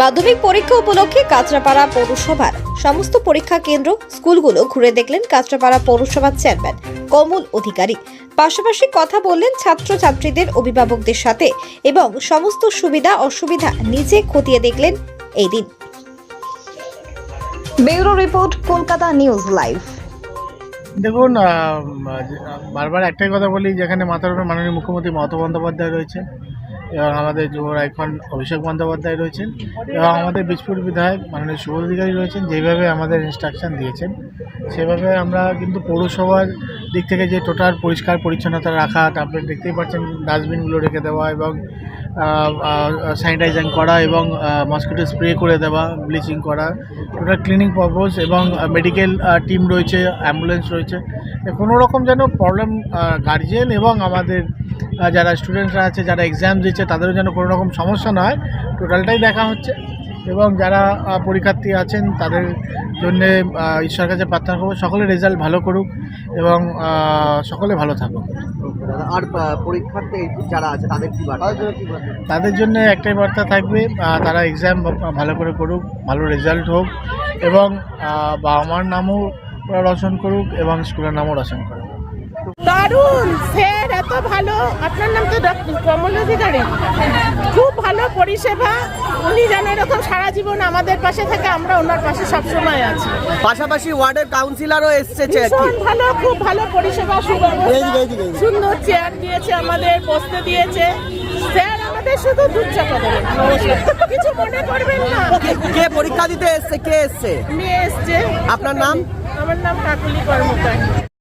মাধ্যমিক পরীক্ষা উপলক্ষে কাঁচরাপাড়া পৌরসভার সমস্ত পরীক্ষা কেন্দ্র স্কুলগুলো ঘুরে দেখলেন কাঁচরাপাড়া পৌরসভার চেয়ারম্যান কমল অধিকারী। পাশাপাশি কথা বললেন ছাত্রছাত্রীদের অভিভাবকদের সাথে এবং সমস্ত সুবিধা অসুবিধা নিজে খতিয়ে দেখলেন এই দিন। Bureau report Kolkata news live. দেখুন বারবার একটাই কথা বলি যেখানে মাথার উপর মাননীয় মুখ্যমন্ত্রী মমতা বন্দ্যোপাধ্যায় রয়েছেন। এবং আমাদের যুব আইকন অভিষেক বন্দ্যোপাধ্যায় রয়েছেন এবং আমাদের বীজপুর বিধায়ক মাননীয় শুভ অধিকারী রয়েছেন, যেভাবে আমাদের ইনস্ট্রাকশন দিয়েছেন। সেভাবে আমরা কিন্তু পৌরসভার দিক থেকে যে টোটাল পরিষ্কার পরিচ্ছন্নতা রাখা, তারপরে দেখতেই পাচ্ছেন ডাস্টবিনগুলো রেখে দেওয়া এবং স্যানিটাইজিং করা এবং মসকিটো স্প্রে করে দেওয়া ব্লিচিং করা টোটাল ক্লিনিং পারপোজ এবং মেডিকেল টিম রয়েছে অ্যাম্বুলেন্স রয়েছে। কোনো রকম যেন প্রবলেম গার্জিয়ান এবং আমাদের যারা স্টুডেন্টরা আছে যারা এক্সাম দিচ্ছে তাদেরও যেন কোনো রকম সমস্যা না হয়। টোটালটাই দেখা হচ্ছে। এবং যারা পরীক্ষার্থী আছেন তাদের জন্যে ঈশ্বর কাছে প্রার্থনা করব সকলে রেজাল্ট ভালো করুক এবং সকলে ভালো থাকুক। আর পরীক্ষার্থী যারা আছে তাদের কি বার্তা? তাদের জন্য একটাই বার্তা থাকবে তারা এক্সাম ভালো করে করুক ভালো রেজাল্ট হোক এবং বাবা মার নামও রোশন করুক এবং স্কুলের নামও রোশন করুক। দারুণ স্যার এত ভালো। আপনার নাম তো কমল অধিকারী। খুব ভালো পরিষেবা। উনি যেন এরকম সারা জীবন আমাদের পাশে থাকে আমরা ওনার পাশে সবসময় আছি। পাশাপাশি ওয়ার্ডের কাউন্সিলরও এসছে ভীষণ ভালো খুব ভালো পরিষেবা সুব্যবস্থা। সুন্দর চেয়ার দিয়েছে আমাদের বসতে দিয়েছে। স্যার আমাদের শুধু দুধ চাপা দেবেন কিছু মনে করবেন না। কে- পরীক্ষা দিতে এসছে? কে এসছে? নিয়ে এসছে। আপনার নাম? আমার নাম কাকুলি কর্মকার।